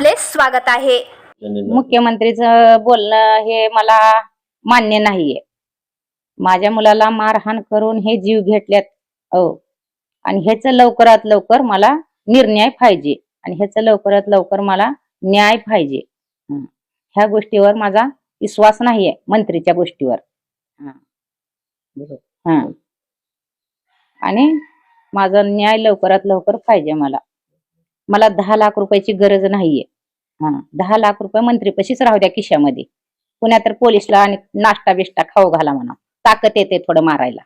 आपले स्वागत आहे. मुख्यमंत्रीचं बोलणं हे मला मान्य नाहीये. माझ्या मुलाला मारहाण करून हे जीव घेतल्यात हो. आणि ह्याच लवकरात लवकर मला निर्णय पाहिजे. आणि ह्याच लवकरात लवकर मला न्याय पाहिजे. हं. ह्या गोष्टीवर माझा विश्वास नाहीये मंत्रीच्या गोष्टीवर. हं. हं. आणि माझा न्याय लवकरात लवकर पाहिजे मला. मला दहा लाख रुपयाची गरज नाहीये. हा दहा लाख रुपये मंत्रीपशीच राहू द्या खिशामध्ये. पुण्या तर पोलिसला आणि नाश्ता बिष्टा खाऊ घाला म्हणा. ताकद येते थोडं मारायला.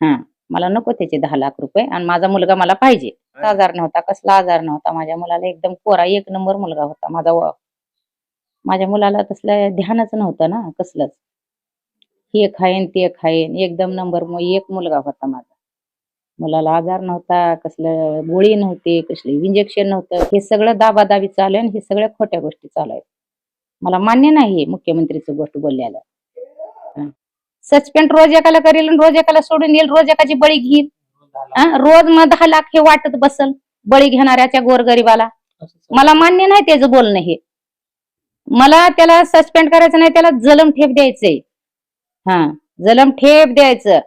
हा मला नको त्याचे दहा लाख रुपये आणि माझा मुलगा मला पाहिजे. आजार नव्हता कसला आजार नव्हता. माझ्या मुलाला एकदम कोरा एक नंबर मुलगा होता माझा माझ्या मुलाला तसलं ध्यानच नव्हतं ना कसलंच. हे खाईन ते खाईन एकदम नंबर एक मुलगा होता माझा. मुलाला आजार नव्हता कसलं गोळी नव्हती कसली इंजेक्शन नव्हतं. हे सगळं दाबादाबी चालू आहे आणि हे सगळ्या खोट्या गोष्टी चालू आहेत. मला मान्य नाही हे मुख्यमंत्रीचं गोष्ट बोलल्याला. सस्पेंड रोज एकाला करेल रोज एकाला सोडून येईल. रोज एकाची बळी घेईल. रोज मग दहा लाख हे वाटत बसल बळी घेणाऱ्याच्या गोरगरिबाला. मला मान्य नाही त्याचं बोलणं हे. मला त्याला सस्पेंड करायचं नाही त्याला जलम ठेप द्यायचंय. हा. जलम ठेप द्यायचं.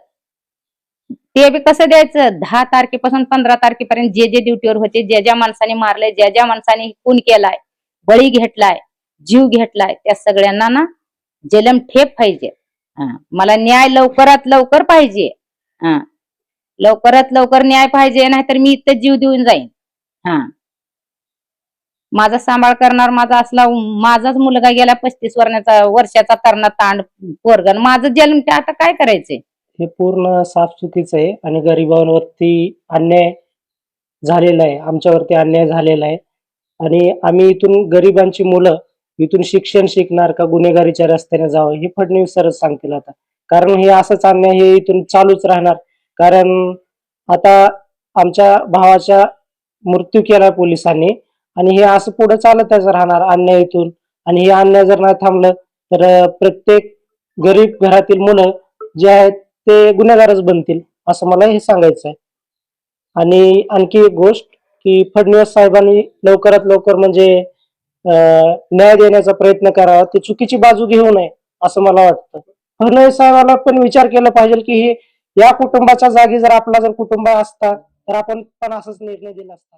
ते बी कसं द्यायचं? दहा तारखेपासून पंधरा तारखेपर्यंत जे जे ड्युटीवर होते ज्या ज्या माणसाने मारले ज्या ज्या माणसाने खून केलाय बळी घेतलाय जीव घेतलाय त्या सगळ्यांना ना जलम ठेप पाहिजे. हा. मला न्याय लवकरात लवकर पाहिजे. हा लवकरात लवकर न्याय पाहिजे नाहीतर मी इथं जीव देऊन जाईन. हा. माझा सांभाळ करणार माझा असला माझाच मुलगा गेला पस्तीस वर्षाचा वर्षाचा तरणा तांड पोरगण माझं जन्म ते आता काय करायचंय? हे पूर्ण साफ चुकीचं आहे आणि गरिबांवरती अन्याय झालेला आहे. आमच्यावरती अन्याय झालेला आहे. आणि आम्ही इथून गरिबांची मुलं इथून शिक्षण शिकणार का गुन्हेगारीच्या रस्त्याने जावं हे फडणवीस सरच सांगतील आता. कारण हे असंच अन्याय हे इथून चालूच राहणार. कारण आता आमच्या भावाच्या मृत्यू केला पोलिसांनी आणि हे असं पुढे चालतच राहणार अन्याय इथून. आणि हे अन्याय जर नाही थांबलं तर प्रत्येक गरीब घरातील मुलं जे आहेत ते गुन्हेगारच बनतील असं मला हे सांगायचं आहे आणि आणखी एक गोष्ट की फडणवीस साहेबांनी लवकरात लवकर म्हणजे न्याय देण्याचा प्रयत्न करावा ते चुकीची बाजू घेऊ नये असं मला वाटतं. फडणवीस साहेबांना पण विचार केला पाहिजे की हे या कुटुंबाच्या जागी जर आपला जर कुटुंब असता तर आपण पण असंच निर्णय दिला असता.